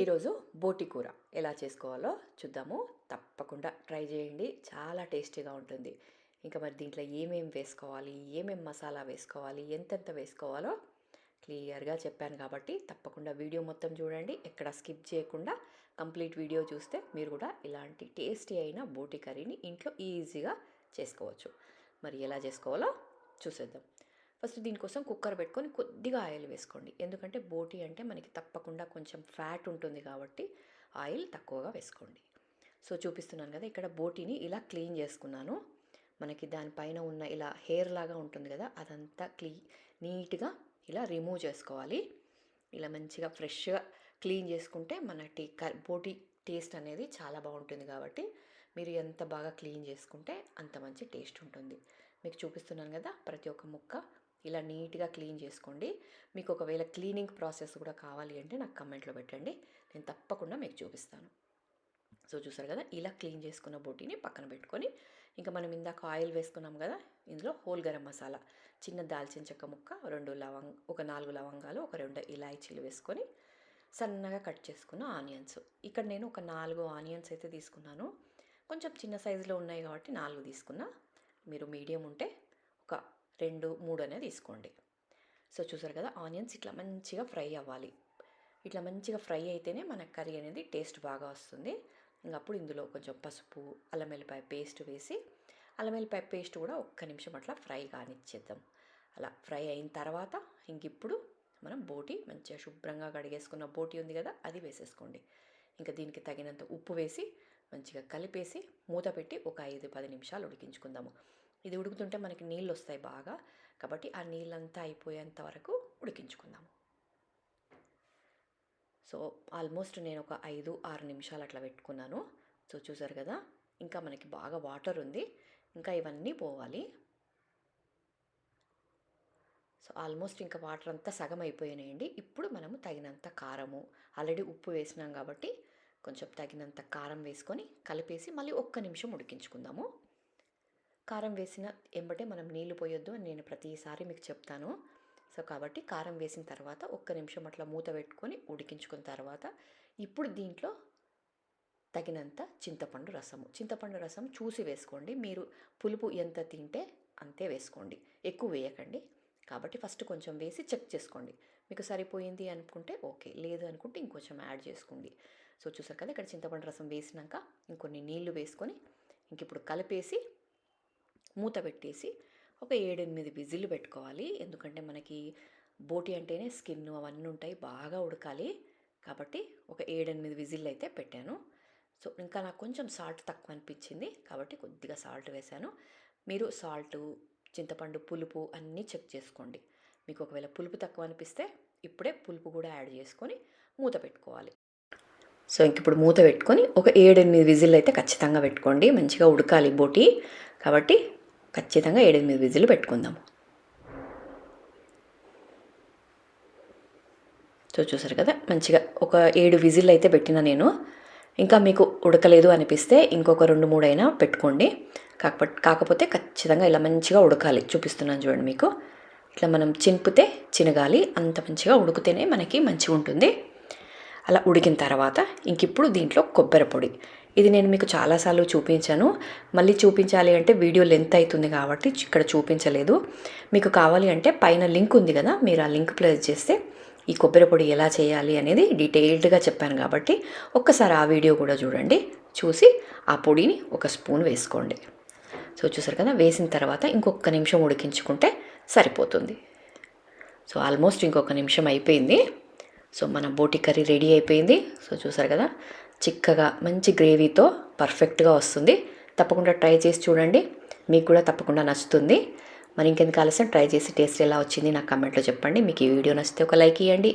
ఈరోజు బోటి కూర ఎలా చేసుకోవాలో చూద్దాము. తప్పకుండా ట్రై చేయండి. చాలా టేస్టీగా ఉంటుంది. ఇంకా మరి దీంట్లో ఏమేమి వేసుకోవాలి? ఏమేమి మసాలా వేసుకోవాలి? ఎంతెంత వేసుకోవాలో క్లియర్గా చెప్పాను కాబట్టి తప్పకుండా వీడియో మొత్తం చూడండి. ఎక్కడ స్కిప్ చేయకుండా కంప్లీట్ వీడియో చూస్తే మీరు కూడా ఇలాంటి టేస్టీ అయిన బోటి కర్రీని ఇంట్లో ఈజీగా చేసుకోవచ్చు. మరి ఎలా చేసుకోవాలో చూసేద్దాం. ఫస్ట్ దీనికోసం కుక్కర్ పెట్టుకొని కొద్దిగా ఆయిల్ వేసుకోండి. ఎందుకంటే బోటి అంటే మనకి తప్పకుండా కొంచెం ఫ్యాట్ ఉంటుంది కాబట్టి ఆయిల్ తక్కువగా వేసుకోండి. సో చూపిస్తున్నాను కదా ఇక్కడ బోటీని ఇలా క్లీన్ చేసుకున్నాను. మనకి దానిపైన ఉన్న ఇలా హెయిర్ లాగా ఉంటుంది కదా అదంతా క్లీ నీట్గా ఇలా రిమూవ్ చేసుకోవాలి. ఇలా మంచిగా ఫ్రెష్గా క్లీన్ చేసుకుంటే మన టీ బోటి టేస్ట్ అనేది చాలా బాగుంటుంది కాబట్టి మీరు ఎంత బాగా క్లీన్ చేసుకుంటే అంత మంచి టేస్ట్ ఉంటుంది. మీకు చూపిస్తున్నాను కదా ప్రతి ఒక్క ముక్క ఇలా నీట్గా క్లీన్ చేసుకోండి. మీకు ఒకవేళ క్లీనింగ్ ప్రాసెస్ కూడా కావాలి అంటే నాకు కమెంట్లో పెట్టండి. నేను తప్పకుండా మీకు చూపిస్తాను. సో చూసారు కదా? ఇలా క్లీన్ చేసుకున్న బొట్టిని పక్కన పెట్టుకొని ఇంకా మనం ఇందాక ఆయిల్ వేసుకున్నాం కదా? ఇందులో హోల్ గరం మసాలా చిన్న దాల్చిన చెక్క ముక్క రెండు లవంగ ఒక నాలుగు లవంగాలు ఒక రెండు ఇలాచీలు వేసుకొని సన్నగా కట్ చేసుకున్న ఆనియన్స్. ఇక్కడ నేను ఒక నాలుగు ఆనియన్స్ అయితే తీసుకున్నాను. కొంచెం చిన్న సైజులో ఉన్నాయి కాబట్టి నాలుగు తీసుకున్నా. మీరు మీడియం ఉంటే ఒక రెండు మూడు అనేది తీసుకోండి. సో చూసారు కదా ఆనియన్స్ ఇట్లా మంచిగా ఫ్రై అవ్వాలి. ఇట్లా మంచిగా ఫ్రై అయితేనే మన కర్రీ అనేది టేస్ట్ బాగా వస్తుంది. ఇంకా అప్పుడు ఇందులో కొంచెం పసుపు అల్లం వెల్లిపాయ పేస్ట్ వేసి అల్లం వెల్లిపాయ పేస్ట్ కూడా ఒక్క నిమిషం అట్లా ఫ్రై కానిచ్చేద్దాం. అలా ఫ్రై అయిన తర్వాత ఇంక ఇప్పుడు మనం బోటి మంచిగా శుభ్రంగా కడిగేసుకున్న బోటి ఉంది కదా అది వేసేసుకోండి. ఇంకా దీనికి తగినంత ఉప్పు వేసి మంచిగా కలిపేసి మూత పెట్టి ఒక ఐదు పది నిమిషాలు ఉడికించుకుందాము. ఇది ఉడుకుతుంటే మనకి నీళ్ళు వస్తాయి బాగా. కాబట్టి ఆ నీళ్ళంతా అయిపోయేంత వరకు ఉడికించుకుందాము. సో ఆల్మోస్ట్ నేను ఒక ఐదు ఆరు నిమిషాలు అట్లా పెట్టుకున్నాను. సో చూసారు కదా ఇంకా మనకి బాగా వాటర్ ఉంది. ఇంకా ఇవన్నీ పోవాలి. సో ఆల్మోస్ట్ ఇంకా వాటర్ అంతా సగం అయిపోయినాయండి. ఇప్పుడు మనము తగినంత కారము ఆల్రెడీ ఉప్పు వేసినాం కాబట్టి కొంచెం తగినంత కారం వేసుకొని కలిపేసి మళ్ళీ ఒక్క నిమిషం ఉడికించుకుందాము. కారం వేసిన ఎంబటే మనం నీళ్ళు పోయొద్దు అని నేను ప్రతిసారి మీకు చెప్తాను. సో కాబట్టి కారం వేసిన తర్వాత ఒక్క నిమిషం అట్లా మూత పెట్టుకొని ఉడికించుకున్న తర్వాత ఇప్పుడు దీంట్లో తగినంత చింతపండు రసము. చింతపండు రసం చూసి వేసుకోండి. మీరు పులుపు ఎంత తింటే అంతే వేసుకోండి. ఎక్కువ వేయకండి. కాబట్టి ఫస్ట్ కొంచెం వేసి చెక్ చేసుకోండి. మీకు సరిపోయింది అనుకుంటే ఓకే. లేదు అనుకుంటే ఇంకొంచెం యాడ్ చేసుకోండి. సో చూసారు కదా ఇక్కడ చింతపండు రసం వేసినాక ఇంకొన్ని నీళ్ళు వేసుకొని ఇంక ఇప్పుడు కలిపేసి మూత పెట్టేసి ఒక ఏడెనిమిది విజిల్లు పెట్టుకోవాలి. ఎందుకంటే మనకి బోటి అంటేనే స్కిన్ అవన్నీ ఉంటాయి బాగా ఉడకాలి. కాబట్టి ఒక ఏడెనిమిది విజిల్లు అయితే పెట్టాను. సో ఇంకా నాకు కొంచెం సాల్ట్ తక్కువ అనిపించింది. కాబట్టి కొద్దిగా సాల్ట్ వేశాను. మీరు సాల్ట్ చింతపండు పులుపు అన్నీ చెక్ చేసుకోండి. మీకు ఒకవేళ పులుపు తక్కువ అనిపిస్తే ఇప్పుడే పులుపు కూడా యాడ్ చేసుకొని మూత పెట్టుకోవాలి. సో ఇంక ఇప్పుడు మూత పెట్టుకొని ఒక ఏడెనిమిది విజిల్ అయితే ఖచ్చితంగా పెట్టుకోండి. మంచిగా ఉడకాలి బోటి. కాబట్టి ఖచ్చితంగా ఏడెనిమిది విజులు పెట్టుకుందాము. సో చూసారు కదా మంచిగా ఒక ఏడు విజిల్ అయితే పెట్టిన నేను. ఇంకా మీకు ఉడకలేదు అనిపిస్తే ఇంకొక రెండు మూడు అయినా పెట్టుకోండి. కాకపోతే కాకపోతే ఖచ్చితంగా ఇలా మంచిగా ఉడకాలి. చూపిస్తున్నాను చూడండి మీకు. ఇట్లా మనం చింపితే చినగాలి అంత మంచిగా ఉడికితేనే మనకి మంచిగా ఉంటుంది అలా ఉడికిన తర్వాత ఇంక ఇప్పుడు దీంట్లో కొబ్బరి పొడి. ఇది నేను మీకు చాలాసార్లు చూపించాను. మళ్ళీ చూపించాలి అంటే వీడియో లెంత్ అవుతుంది కాబట్టి ఇక్కడ చూపించలేదు. మీకు కావాలి అంటే పైన లింక్ ఉంది కదా మీరు ఆ లింక్ ప్రెస్ చేస్తే ఈ కొబ్బరి పొడి ఎలా చేయాలి అనేది డీటెయిల్డ్గా చెప్పాను కాబట్టి ఒక్కసారి ఆ వీడియో కూడా చూడండి. చూసి ఆ పొడిని ఒక స్పూన్ వేసుకోండి. సో చూసారు కదా వేసిన తర్వాత ఇంకొక నిమిషం ఉడికించుకుంటే సరిపోతుంది. సో ఆల్మోస్ట్ ఇంకొక నిమిషం అయిపోయింది. సో మన బోటి కర్రీ రెడీ అయిపోయింది. సో చూసారు కదా చిక్కగా మంచి గ్రేవీతో పర్ఫెక్ట్గా వస్తుంది. తప్పకుండా ట్రై చేసి చూడండి. మీకు కూడా తప్పకుండా నచ్చుతుంది. మరి ఇంకెందుకు ఆలస్యం? ట్రై చేసి టేస్ట్ ఎలా వచ్చింది? నాకు కమెంట్లో చెప్పండి. మీకు ఈ వీడియో నచ్చితే ఒక లైక్ ఇవ్వండి